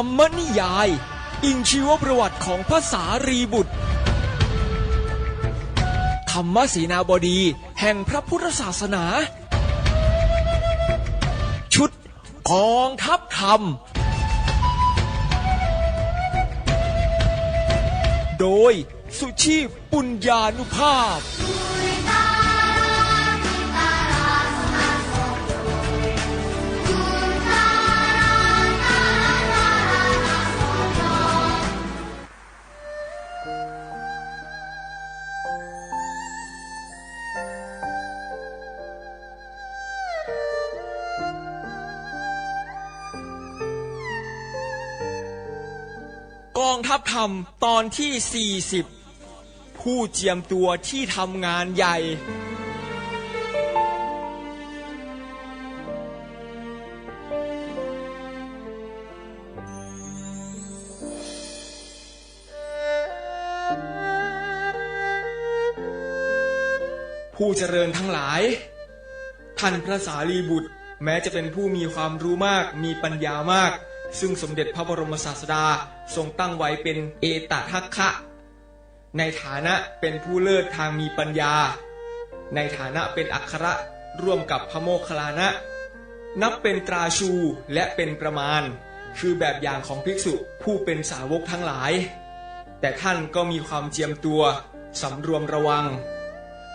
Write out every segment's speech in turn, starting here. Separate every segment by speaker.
Speaker 1: รรมนิยาย อิงชีวประวัติของพระสารีบุตร ธรรมศีนาบดีแห่งพระพุทธศาสนา ชุดกองทัพธรรม โดยสุชีพปุญญานุภาพ ธรรมตอนที่ 40 ผู้เจียมตัวที่ทำงานใหญ่ ผู้เจริญทั้งหลาย ท่านพระสารีบุตร แม้จะเป็นผู้มีความรู้มากมีปัญญามาก ซึ่งสมเด็จพระบรมศาสดาทรงตั้งไว้เป็นเอตทัคคะ ในฐานะเป็นผู้เลิศทางมีปัญญา ในฐานะเป็นอัครร่วมกับพระโมคคัลลานะ นับเป็นตราชูและเป็นประมาณ คือแบบอย่างของภิกษุผู้เป็นสาวกทั้งหลาย แต่ท่านก็มีความเจียมตัวสำรวมระวัง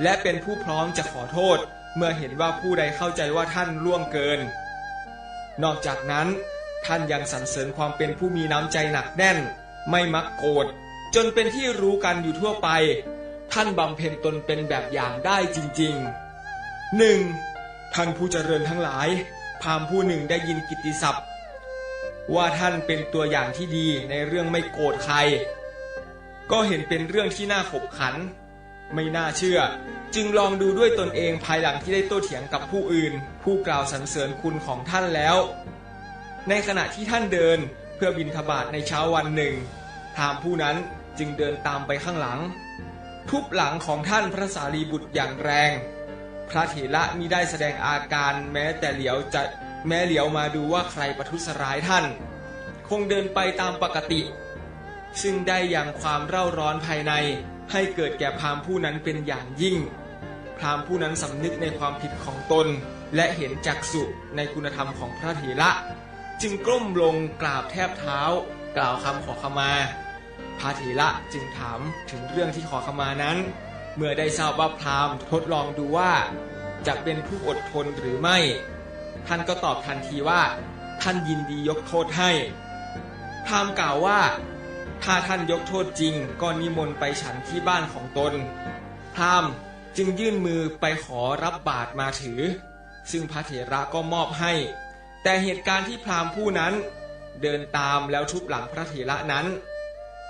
Speaker 1: และเป็นผู้พร้อมจะขอโทษเมื่อเห็นว่าผู้ใดเข้าใจว่าท่านล่วงเกิน นอกจากนั้น ท่านยังสรรเสริญความเป็นผู้มีน้ำใจหนักแน่น ไม่มักโกรธจนเป็นที่รู้กันอยู่ทั่วไป ท่านบำเพ็ญตนเป็นแบบอย่างได้จริงๆหนึ่งท่านผู้เจริญทั้งหลาย พามผู้หนึ่งได้ยินกิตติศัพท์ ว่าท่านเป็นตัวอย่างที่ดีในเรื่องไม่โกรธใคร ก็เห็นเป็นเรื่องที่น่าขบขัน ไม่น่าเชื่อ จึงลองดูด้วยตนเองภายหลังที่ได้โต้เถียงกับผู้อื่น ผู้กล่าวสรรเสริญคุณของท่านแล้ว ในขณะที่ท่านเดินเพื่อบินทบาทในเช้าวันหนึ่งพรามผู้นั้นจึงเดินตามไปข้างหลัง ทุบหลังของท่านพระสารีบุตรอย่างแรง พระเถระมิได้แสดงอาการแม้แต่เหลียวจะแม้เหลียวมาดูว่าใครประทุษร้ายท่าน คงเดินไปตามปกติ ซึ่งได้อย่างความเร่าร้อนภายในให้เกิดแก่พรามผู้นั้นเป็นอย่างยิ่ง พรามผู้นั้นสำนึกในความผิดของตน และเห็นจักสุในคุณธรรมของพระเถระ จึงก้มลงกราบแทบเท้า กล่าวคำขอขมาพระเถระจึงถามถึงเรื่องที่ขอขมานั้น เมื่อได้ทราบว่าพราหมณ์ทดลองดูว่าจะเป็นผู้อดทนหรือไม่ ท่านก็ตอบทันทีว่า ท่านยินดียกโทษให้ พราหมณ์กล่าวว่า ถ้าท่านยกโทษจริงก็นิมนต์ไปฉันที่บ้านของตน พราหมณ์จึงยื่นมือไปขอรับบาตรมาถือ ซึ่งพระเถระก็มอบให้ แต่เหตุการณ์ที่พราหมณ์ผู้นั้นเดินตามแล้วทุบหลังพระเถระนั้น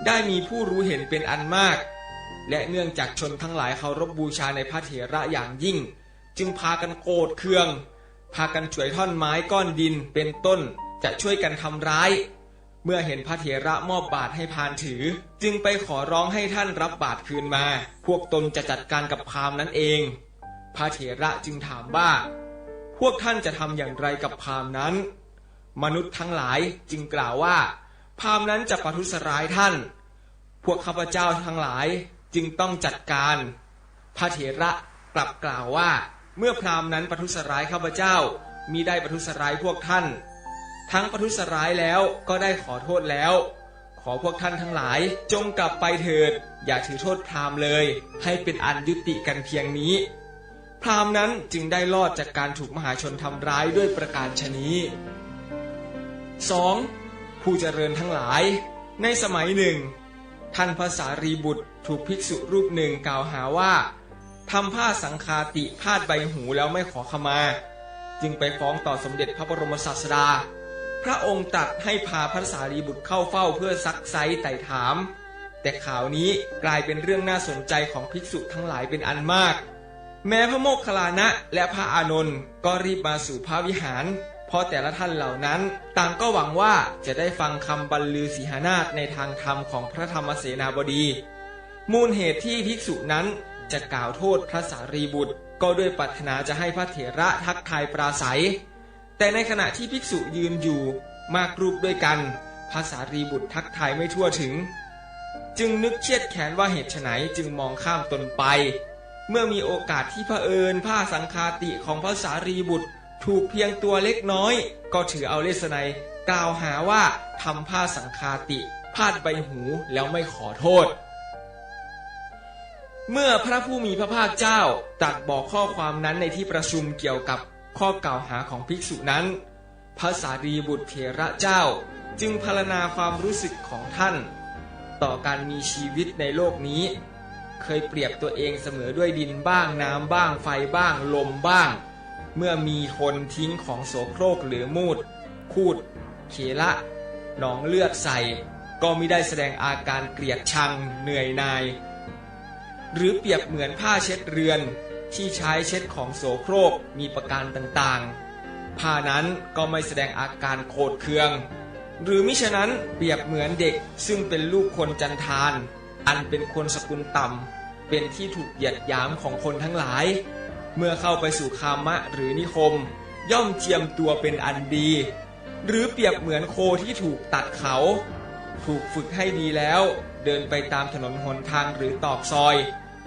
Speaker 1: ได้มีผู้รู้เห็นเป็นอันมาก และเนื่องจากชนทั้งหลายเคารพบบูชาในพระเถระอย่างยิ่ง จึงพากันโกรธเคือง พากันฉวยท่อนไม้ก้อนดินเป็นต้นจะช่วยกันทำร้าย เมื่อเห็นพระเถระมอบบาตรให้พานถือ จึงไปขอร้องให้ท่านรับบาตรคืนมา พวกตนจะจัดการกับพราหมณ์นั้นเอง พระเถระจึงถามว่า พวกท่านจะทำอย่างไรกับพามนั้น มนุษย์ทั้งหลายจึงกล่าวว่า พามนั้นจะประทุษร้ายท่าน พวกข้าพเจ้าทั้งหลายจึงต้องจัดการ พระเถระกลับกล่าวว่า เมื่อพรามนั้นประทุษร้ายข้าพเจ้ามิได้ประทุษร้ายพวกท่าน ทั้งประทุษร้ายแล้วก็ได้ขอโทษแล้ว ขอพวกท่านทั้งหลายจงกลับไปเถิด อย่าถือโทษพรามเลย ให้เป็นอันยุติกันเพียงนี้ พราหมณ์นั้นจึงได้รอดจากการถูกมหาชนทำร้ายด้วยประการชนี้ 2. ผู้เจริญทั้งหลาย ในสมัยหนึ่ง ท่านพระสารีบุตรถูกภิกษุรูปหนึ่งกล่าวหาว่าทำผ้าสังคาติพาดใบหูแล้วไม่ขอขมา จึงไปฟ้องต่อสมเด็จพระบรมศาสดา พระองค์ตรัสให้พาพระสารีบุตรเข้าเฝ้าเพื่อซักไซไต่ถาม แต่ข่าวนี้กลายเป็นเรื่องน่าสนใจของภิกษุทั้งหลายเป็นอันมาก แม้พระโมคคัลลานะและพระอานนท์ก็รีบมาสู่พระวิหาร เพราะแต่ละท่านเหล่านั้นต่างก็หวังว่าจะได้ฟังคำบรรลือสีหานาฏในทางธรรมของพระธรรมเสนาบดี มูลเหตุที่ภิกษุนั้นจะกล่าวโทษพระสารีบุตร ก็ด้วยปรารถนาจะให้พระเถระทักทายปราศัย แต่ในขณะที่ภิกษุยืนอยู่มากรูปด้วยกันภาษารีบุตรทักทายไม่ทั่วถึง จึงนึกเครียดแค้นว่าเหตุไฉนจึงมองข้ามตนไป เมื่อมีโอกาสที่เอิญผ้าสังคาติของภาษารีบุตร ถูกเพียงตัวเล็กน้อย ก็ถือเอาเลสไนกล่าวหาว่าทำผ้าสังคาติพาดใบหูแล้วไม่ขอโทษ เมื่อพระผู้มีพระภาคเจ้าตรัสบอกข้อความนั้นในที่ประชุมเกี่ยวกับข้อกล่าวหาของภิกษุนั้น พระสารีบุตรเถระเจ้าจึงพรรณนาความรู้สึกของท่าน ต่อการมีชีวิตในโลกนี้ เคยเปรียบตัวเองเสมอด้วยดินบ้างน้ำบ้างไฟบ้างลมบ้าง เมื่อมีคนทิ้งของโสโครกหรือมูด คูด เขละหนองเลือดใส่ ก็มิได้แสดงอาการเกลียดชังเหนื่อยหนาย หรือเปรียบเหมือนผ้าเช็ดเรือนที่ใช้เช็ดของโสโครกมีประการต่างๆ ผ้านั้นก็ไม่แสดงอาการโกรธเคือง หรือมิฉะนั้นเปรียบเหมือนเด็กซึ่งเป็นลูกคนจันทาน อันเป็นคนสกุลต่ำเป็นที่ถูกเหยียดหยามของคนทั้งหลาย เมื่อเข้าไปสู่คามะหรือนิคม ย่อมเจียมตัวเป็นอันดี หรือเปรียบเหมือนโคที่ถูกตัดเขา ถูกฝึกให้ดีแล้ว เดินไปตามถนนหนทางหรือตอกซอย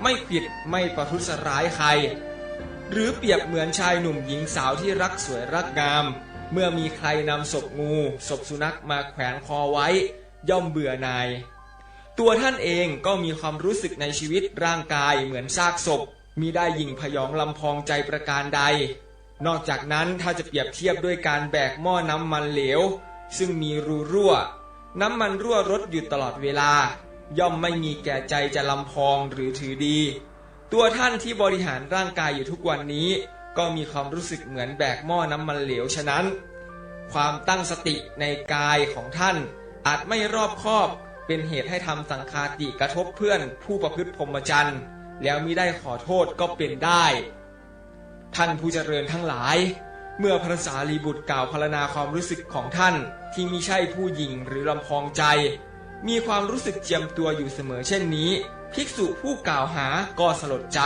Speaker 1: ไม่ผิดไม่ประทุษร้ายใคร หรือเปรียบเหมือนชายหนุ่มหญิงสาวที่รักสวยรักงาม เมื่อมีใครนำศพงูศพสุนัขมาแขวนคอไว้ ย่อมเบื่อหน่าย ตัวท่านเองก็มีความรู้สึกในชีวิตร่างกายเหมือนซากศพมีได้ยิงพยองลำพองใจประการใด นอกจากนั้นถ้าจะเปรียบเทียบด้วยการแบกหม้อน้ำมันเหลว ซึ่งมีรูรั่ว น้ำมันรั่วรถอยู่ตลอดเวลา ย่อมไม่มีแก่ใจจะลำพองหรือถือดี ตัวท่านที่บริหารร่างกายอยู่ทุกวันนี้ ก็มีความรู้สึกเหมือนแบกหม้อน้ำมันเหลวฉะนั้น ความตั้งสติในกายของท่านอาจไม่รอบคอบ เป็นเหตุให้ทำสังคาติกระทบเพื่อนผู้ประพฤติพรหมจรรย์ แล้วมิได้ขอโทษก็เป็นได้ ท่านผู้เจริญทั้งหลาย เมื่อพระสารีบุตรกล่าวพรรณนาความรู้สึกของท่านที่มิใช่ผู้หญิงหรือลำพองใจ มีความรู้สึกเจียมตัวอยู่เสมอเช่นนี้ ภิกษุผู้กล่าวหาก็สลดใจ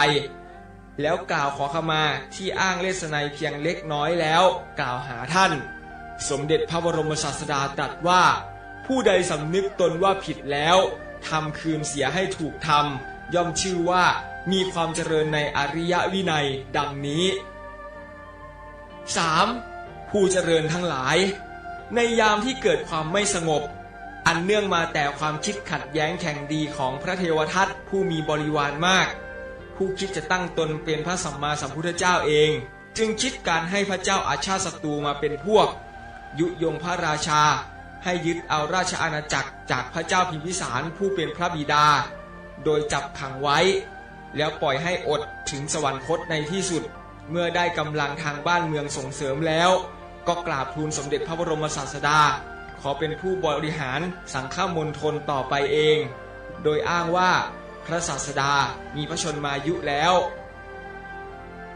Speaker 1: แล้วกล่าวขอขมาที่อ้างเลสไนยเพียงเล็กน้อยแล้ว กล่าวหาท่าน สมเด็จพระบรมศาสดาตรัสว่า ผู้ใดสำนึกตนว่าผิดแล้วทำคืนเสียให้ถูกทำย่อมชื่อว่ามีความเจริญในอริยวินัยดังนี้ 3. ผู้เจริญทั้งหลาย ในยามที่เกิดความไม่สงบ อันเนื่องมาแต่ความคิดขัดแย้งแข่งดีของพระเทวทัตผู้มีบริวารมาก ผู้คิดจะตั้งตนเป็นพระสัมมาสัมพุทธเจ้าเอง จึงคิดการให้พระเจ้าอาชาติศัตรูมาเป็นพวก ยุยงพระราชา ให้ยึดเอาราชอาณาจักรจากพระเจ้าพิมพิสารผู้เป็นพระบิดา โดยจับขังไว้ แล้วปล่อยให้อดถึงสวรรคตในที่สุด เมื่อได้กำลังทางบ้านเมืองส่งเสริมแล้ว ก็กราบทูลสมเด็จพระบรมศาสดา ขอเป็นผู้บริหารสังฆมณฑลต่อไปเอง โดยอ้างว่าพระศาสดามีพระชนมายุแล้ว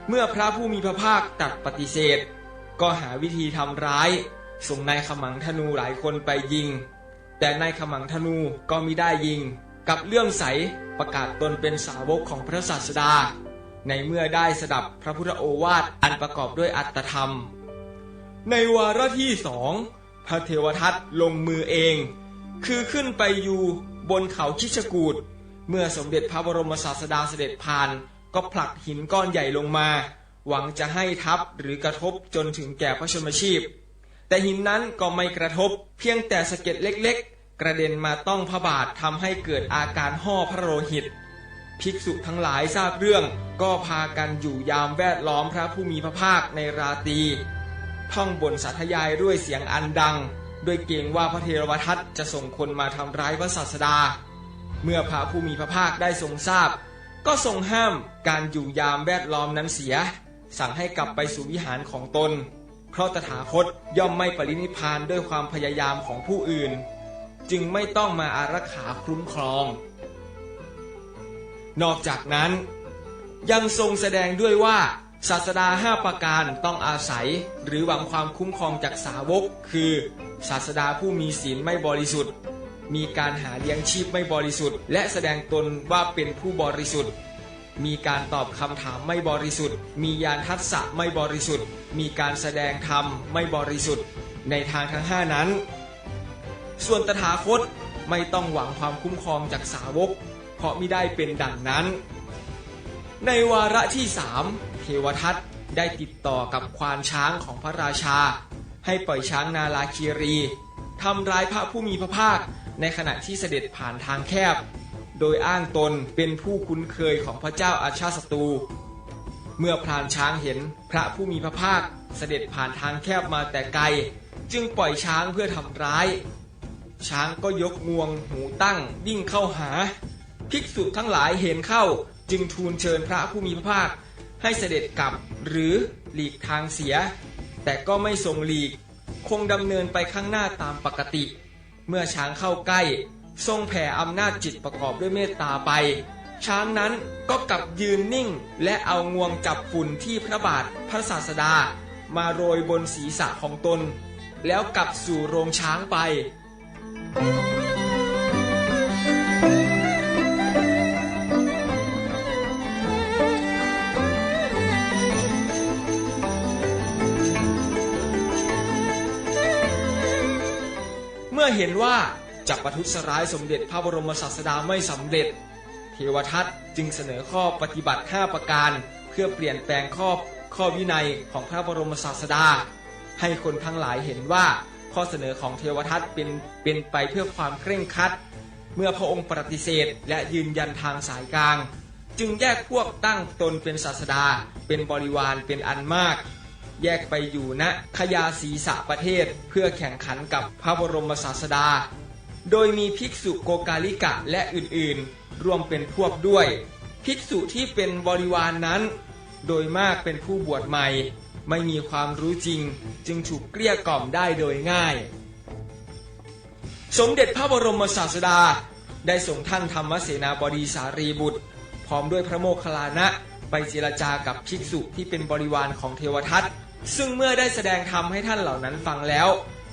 Speaker 1: เมื่อพระผู้มีพระภาคตัดปฏิเสธ ก็หาวิธีทำร้าย ส่งนายขมังธนูหลายคนไปยิง แต่นายขมังธนูก็มิได้ยิง กับเลื่อมใสประกาศตนเป็นสาวกของพระศาสดา ในเมื่อได้สดับพระพุทธโอวาทอันประกอบด้วยอัตธรรม ในวาระที่สองพระเทวทัตลงมือเอง คือขึ้นไปอยู่บนเขาคิชกูดเมื่อสมเด็จพระบรมศาสดาเสด็จผ่าน ก็ผลักหินก้อนใหญ่ลงมา หวังจะให้ทับหรือกระทบจนถึงแก่พระชนมชีพ แต่หินนั้นก็ไม่กระทบเพียงแต่สะเก็ดเล็กๆ กระเด็นมาต้องพระบาททำให้เกิดอาการห่อพระโลหิต ภิกษุทั้งหลายทราบเรื่องก็พากันอยู่ยามแวดล้อมพระผู้มีพระภาคในราตรีท่องบนสาธยายด้วยเสียงอันดัง ด้วยเกรงว่าพระเทรวทัตจะส่งคนมาทำร้ายพระศาสดา เมื่อพระผู้มีพระภาคได้ทรงทราบ ก็ทรงห้ามการอยู่ยามแวดล้อมนั้นเสีย สั่งให้กลับไปสู่วิหารของตน เพราะตถาคตย่อมไม่ปรินิพพานด้วยความพยายามของผู้อื่น จึงไม่ต้องมาอารักขาคุ้มครอง นอกจากนั้นยังทรงแสดงด้วยว่าศาสดาห้าประการต้องอาศัยหรือหวังความคุ้มครองจากสาวก คือศาสดาผู้มีศีลไม่บริสุทธิ์ มีการหาเลี้ยงชีพไม่บริสุทธิ์ และแสดงตนว่าเป็นผู้บริสุทธิ์ มีการตอบคำถามไม่บริสุทธิ์ มียานทัศะไม่บริสุทธิ์ มีการแสดงธรรมไม่บริสุทธิ์ในทางทั้งห้านั้น ส่วนตถาคตไม่ต้องหวังความคุ้มครองจากสาวก เพราะไมิได้เป็นดังนั้น ในวาระที่สามเทวทัตได้ติดต่อกับควานช้างของพระราชา ให้ปล่อยช้างนาลาคีรีทำร้ายพระผู้มีพระภาคในขณะที่เสด็จผ่านทางแคบ โดยอ้างตนเป็นผู้คุ้นเคยของพระเจ้าอาชาติศัตรู เมื่อพรานช้างเห็นพระผู้มีพระภาคเสด็จผ่านทางแคบมาแต่ไกล จึงปล่อยช้างเพื่อทำร้าย ช้างก็ยกงวงหูตั้งวิ่งเข้าหา ภิกษุทั้งหลายเห็นเข้าจึงทูลเชิญพระผู้มีพระภาค ให้เสด็จกลับหรือหลีกทางเสีย แต่ก็ไม่ทรงหลีก คงดำเนินไปข้างหน้าตามปกติ เมื่อช้างเข้าใกล้ ทรงแผ่อำนาจจิตประกอบด้วยเมตตาไป ช้างนั้นก็กลับยืนนิ่ง และเอางวงจับฝุ่นที่พระบาทพระศาสดา มาโรยบนศีรษะของตน แล้วกลับสู่โรงช้างไป เมื่อเห็นว่า จะประทุษร้ายสมเด็จพระบรมศาสดาไม่สำเร็จ เทวทัตจึงเสนอข้อปฏิบัติ 5 ประการ เพื่อเปลี่ยนแปลงข้อข้อวินัยของพระบรมศาสดา ให้คนทั้งหลายเห็นว่าข้อเสนอของเทวทัตเป็นเป็นไปเพื่อความเคร่งครัด เมื่อพระองค์ปฏิเสธ และยืนยันทางสายกลาง จึงแยกพวกตั้งตนเป็นศาสดา เป็นบริวารเป็นอันมากแยกไปอยู่ณขยาศีสะประเทศเพื่อแข่งขันกับพระบรมศาสดา โดยมีภิกษุโกกาลิกะและอื่นๆ รวมเป็นพวกด้วย ภิกษุที่เป็นบริวารนนั้น โดยมากเป็นผู้บวชใหม่ ไม่มีความรู้จริง จึงถูกเกลี้ยกล่อมได้โดยง่าย สมเด็จพระบรมศาสดาได้ส่งท่านธรรมเสนาบดีสารีบุตร พร้อมด้วยพระโมคคัลลานะไปเจรจากับภิกษุที่เป็นบริวารของเทวทัตซึ่งเมื่อได้แสดงธรรมให้ท่านเหล่านั้นฟังแล้ว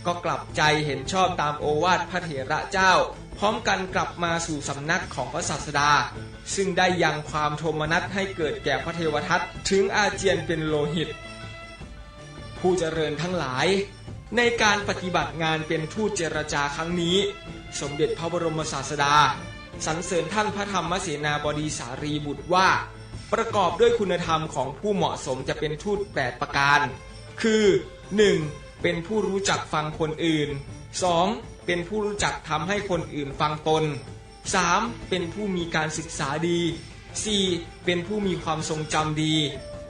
Speaker 1: ก็กลับใจเห็นชอบตามโอวาทพระเถระเจ้า พร้อมกันกลับมาสู่สำนักของพระศาสดา ซึ่งได้ยังความโทมนัสให้เกิดแก่พระเทวทัตถึงอาเจียนเป็นโลหิต ผู้เจริญทั้งหลาย ในการปฏิบัติงานเป็นทูตเจรจาครั้งนี้ สมเด็จพระบรมศาสดาสรรเสริญท่านพระธรรมเสนาบดีสารีบุตรว่า ประกอบด้วยคุณธรรมของผู้เหมาะสมจะเป็นทูตแปดประการ คือ 1. เป็นผู้รู้จักฟังคนอื่น 2. เป็นผู้รู้จักทำให้คนอื่นฟังตน 3. เป็นผู้มีการศึกษาดี 4. เป็นผู้มีความทรงจำดี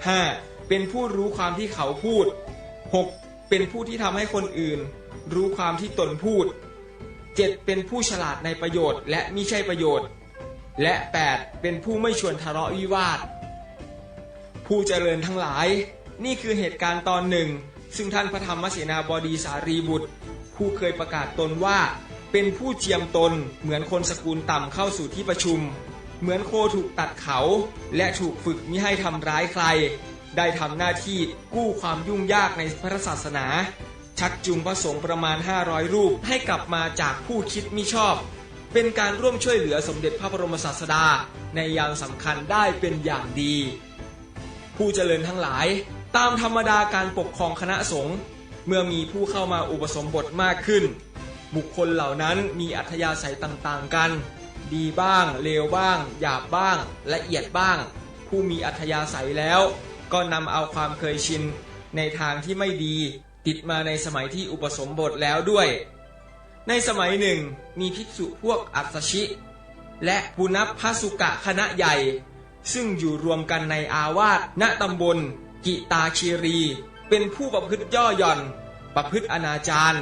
Speaker 1: 5. เป็นผู้รู้ความที่เขาพูด 6. เป็นผู้ที่ทำให้คนอื่น รู้ความที่ตนพูด 7. เป็นผู้ฉลาดในประโยชน์ และมิใช่ประโยชน์ และ 8. เป็นผู้ไม่ชวนทะเลาะวิวาท ผู้เจริญทั้งหลาย นี่คือเหตุการณ์ตอนหนึ่ง ซึ่งท่านพระธรรมเสนาบดีสารีบุตร ผู้เคยประกาศตนว่าเป็นผู้เจียมตนเหมือนคนสกุลต่ำเข้าสู่ที่ประชุม เหมือนโคถูกตัดเขา และถูกฝึกมิให้ทำร้ายใคร ได้ทำหน้าที่กู้ความยุ่งยากในพระศาสนา ชักจูงพระสงฆ์ประมาณ 500 รูปให้กลับมาจากผู้คิดมิชอบ เป็นการร่วมช่วยเหลือสมเด็จพระบรมศาสดา ในยามสำคัญได้เป็นอย่างดี ผู้เจริญทั้งหลาย ตามธรรมดาการปกครองคณะสงฆ์เมื่อมีผู้เข้ามาอุปสมบทมากขึ้น บุคคลเหล่านั้นมีอัธยาศัยต่างๆกัน ดีบ้าง เลวบ้าง หยาบบ้าง ละเอียดบ้าง ผู้มีอัธยาศัยแล้ว ก็นำเอาความเคยชิน ในทางที่ไม่ดี ติดมาในสมัยที่อุปสมบทแล้วด้วย ในสมัยหนึ่ง มีภิกษุพวกอัศชิ และปุณพพสุกะคณะใหญ่ ซึ่งอยู่รวมกันในอาวาสณตำบล กิตาคีรี เป็นผู้ประพฤติย่อหย่อน ประพฤติอนาจาร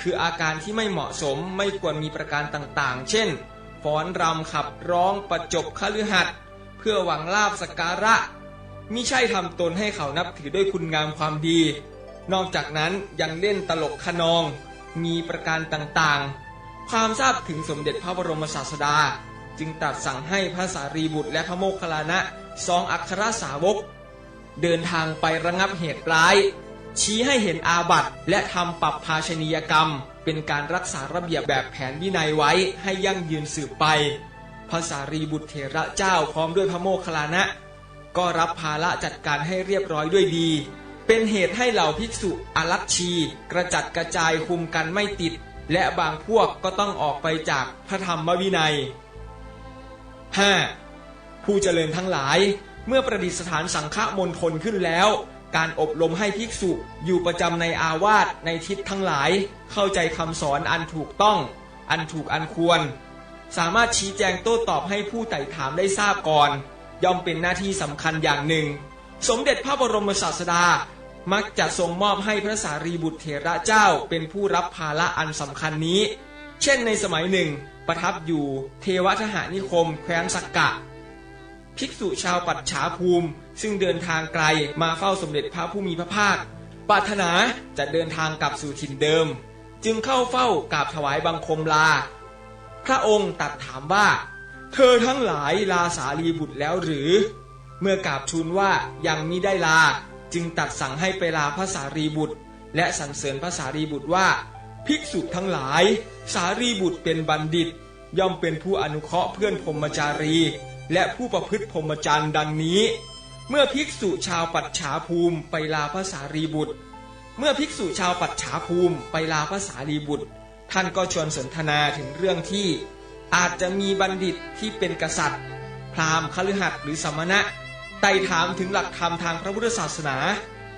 Speaker 1: คืออาการที่ไม่เหมาะสมไม่ควรมีประการต่างๆ เช่น ฟ้อนรำขับร้องประจบคฤหัสถ์เพื่อหวังลาบสการะมิใช่ทำตนให้เขานับถือด้วยคุณงามความดี นอกจากนั้นยังเล่นตลกขนอง มีประการต่างๆ ความทราบถึงสมเด็จพระบรมศาสดา จึงตรัสสั่งให้พระสารีบุตรและพระโมคคัลลานะสองอัครสาวก เดินทางไประงับเหตุร้าย ชี้ให้เห็นอาบัติและทำปรับภาชนียกรรม เป็นการรักษาระเบียบแบบแผนวินัยไว้ให้ยั่งยืนสืบไปพระสารีบุตรเถระเจ้าพร้อมด้วยพระโมคคัลลานะ ก็รับภาระจัดการให้เรียบร้อยด้วยดี เป็นเหตุให้เหล่าภิกษุอารัชชี กระจัดกระจายคุมกันไม่ติด และบางพวกก็ต้องออกไปจากพระธรรมวินัย 5. ผู้เจริญทั้งหลาย เมื่อประดิษฐานสังฆมณฑลขึ้นแล้ว การอบรมให้ภิกษุอยู่ประจำในอาวาสในทิศทั้งหลาย เข้าใจคำสอนอันถูกต้อง อันถูกอันควร สามารถชี้แจงโต้ตอบให้ผู้ไต่ถามได้ทราบก่อน ย่อมเป็นหน้าที่สำคัญอย่างหนึ่ง สมเด็จพระบรมศาสดามักจะทรงมอบให้พระสารีบุตรเถระเจ้าเป็นผู้รับภาระอันสำคัญนี้ เช่นในสมัยหนึ่ง ประทับอยู่เทวทหานิคม แคว้นสักกะ ภิกษุชาวปัจฉาภูมิ ซึ่งเดินทางไกลมาเฝ้าสมเด็จพระผู้มีพระภาคปรารถนาจะเดินทางกลับสู่ถิ่นเดิม จึงเข้าเฝ้ากราบถวายบังคมลา พระองค์ตัดถามว่า เธอทั้งหลายลาสารีบุตรแล้วหรือ เมื่อกราบทูลว่ายังมิได้ลาจึงตัดสั่งให้ไปลาพระสารีบุตร และสรรเสริญพระสารีบุตรว่า ภิกษุทั้งหลาย สารีบุตรเป็นบัณฑิต ย่อมเป็นผู้อนุเคราะห์เพื่อนพรมจารี และผู้ประพฤติพรหมจรรย์ดังนี้ เมื่อภิกษุชาวปัจฉาภูมิไปลาพระสารีบุตร เมื่อภิกษุชาวปัจฉาภูมิไปลาพระสารีบุตร ท่านก็ชวนสนทนาถึงเรื่องที่ อาจจะมีบัณฑิตที่เป็นกษัตริย์ พราหมณ์คฤหัสถ์หรือสมณะไต่ถามถึงหลักธรรมทางพระพุทธศาสนา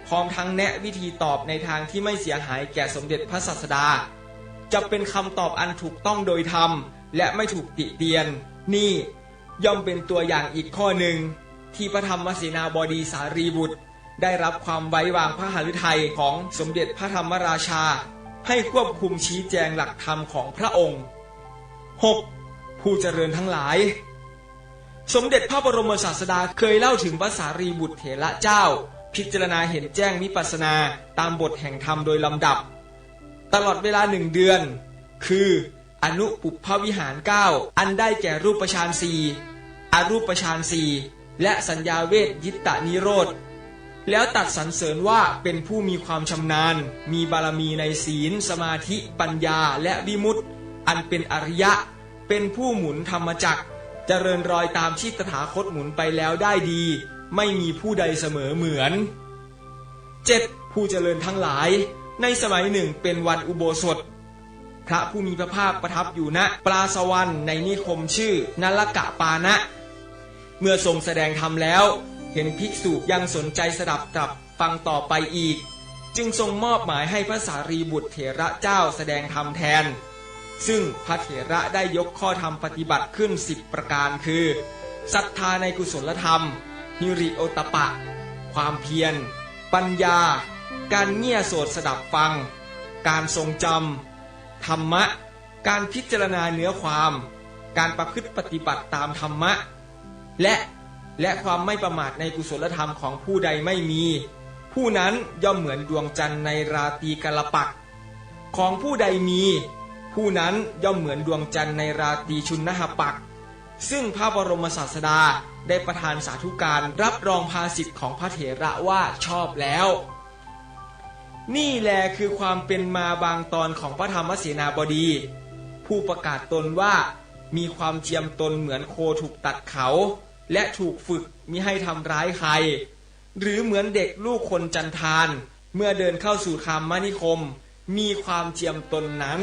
Speaker 1: พร้อมทั้งแนะวิธีตอบในทางที่ไม่เสียหายแก่สมเด็จพระศาสดา จะเป็นคำตอบอันถูกต้องโดยธรรม และไม่ถูกติเตียน นี่ ย่อมเป็นตัวอย่างอีกข้อหนึ่ง ที่พระธรรมเสนาบดีสารีบุตร ได้รับความไว้วางพระหฤทัยของสมเด็จพระธรรมราชา ให้ควบคุมชี้แจงหลักธรรมของพระองค์ 6. ผู้เจริญทั้งหลาย สมเด็จพระบรมศาสดาเคยเล่าถึงพระสารีบุตรเถระเจ้า พิจารณาเห็นแจ้งวิปัสนาตามบทแห่งธรรมโดยลำดับ ตลอดเวลาหนึ่งเดือน คืออนุปุพพวิหารเก้าอันได้แก่รูปฌานสี่ อรูปฌานสี่และสัญญาเวทยิตตานิโรธ แล้วตัดสรรเสริญว่าเป็นผู้มีความชำนาญ มีบารมีในศีล สมาธิ ปัญญาและวิมุตติ อันเป็นอริยะ เป็นผู้หมุนธรรมจักรเจริญรอยตามที่ตถาคตหมุนไปแล้วได้ดี ไม่มีผู้ใดเสมอเหมือน 7. ผู้เจริญทั้งหลาย ในสมัยหนึ่งเป็นวันอุโบสถ พระผู้มีพระภาคประทับอยู่ณปราสวรรค์ในนิคมชื่อนลกะปานะ เมื่อทรงแสดงธรรมแล้ว เห็นภิกษุยังสนใจสดับตับฟังต่อไปอีก จึงทรงมอบหมายให้พระสารีบุตรเถระเจ้าแสดงธรรมแทน ซึ่งพระเถระได้ยกข้อธรรมปฏิบัติขึ้นสิบประการคือศรัทธาในกุศลธรรมฮิริโอตปะ ความเพียร ปัญญา การเงี่ยโสดสดับฟัง การทรงจำธรรมะ การพิจารณาเนื้อความ การประพฤติปฏิบัติตามธรรมะ และและความไม่ประมาทในกุศลธรรมของผู้ใดไม่มี ผู้นั้นย่อมเหมือนดวงจันทร์ในราตรีกลปัก ของผู้ใดมี ผู้นั้นย่อมเหมือนดวงจันทร์ในราตรีชุนนหปัก ซึ่งพระบรมศาสดาได้ประทานสาธุการรับรองภาสิทธิ์ของพระเถระว่าชอบแล้ว นี่แหละคือความเป็นมาบางตอนของพระธรรมเสนาบดี ผู้ประกาศตนว่า มีความเจียมตนเหมือนโคถูกตัดเขา และถูกฝึกมิให้ทำร้ายใคร หรือเหมือนเด็กลูกคนจันทาน เมื่อเดินเข้าสู่คามมนิคม มีความเจียมตนนั้น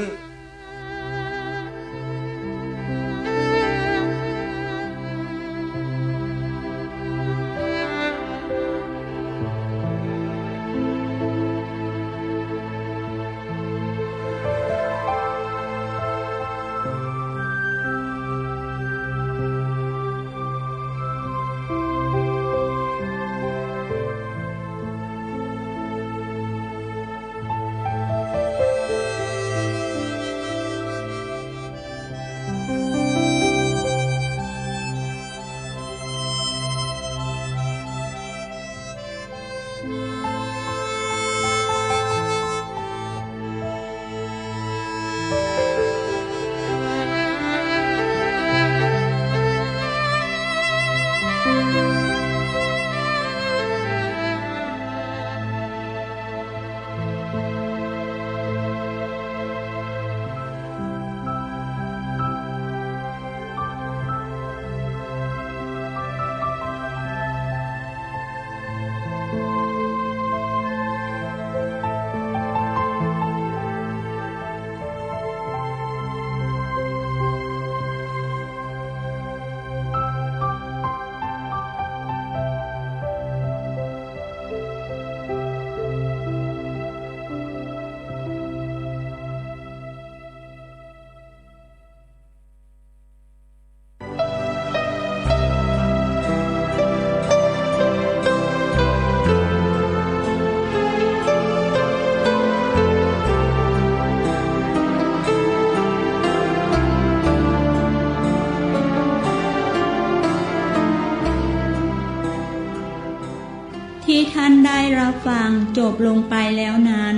Speaker 2: ฟังจบลงไปแล้วนั้น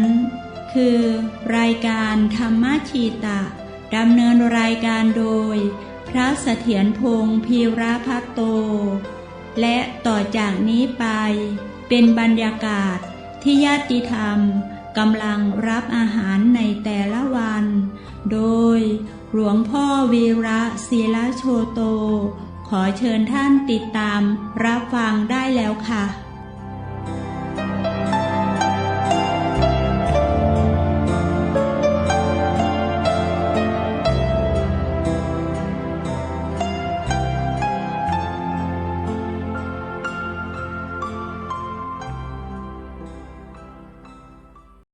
Speaker 2: คือ รายการธรรมชีตะดำเนินรายการโดย พระเสถียรพงศ์พีระพัตโต และต่อจากนี้ไป เป็นบรรยากาศที่ญาติธรรมกำลังรับอาหารในแต่ละวัน โดยหลวงพ่อวีระศิลโชโต ขอเชิญท่านติดตามรับฟังได้แล้วค่ะ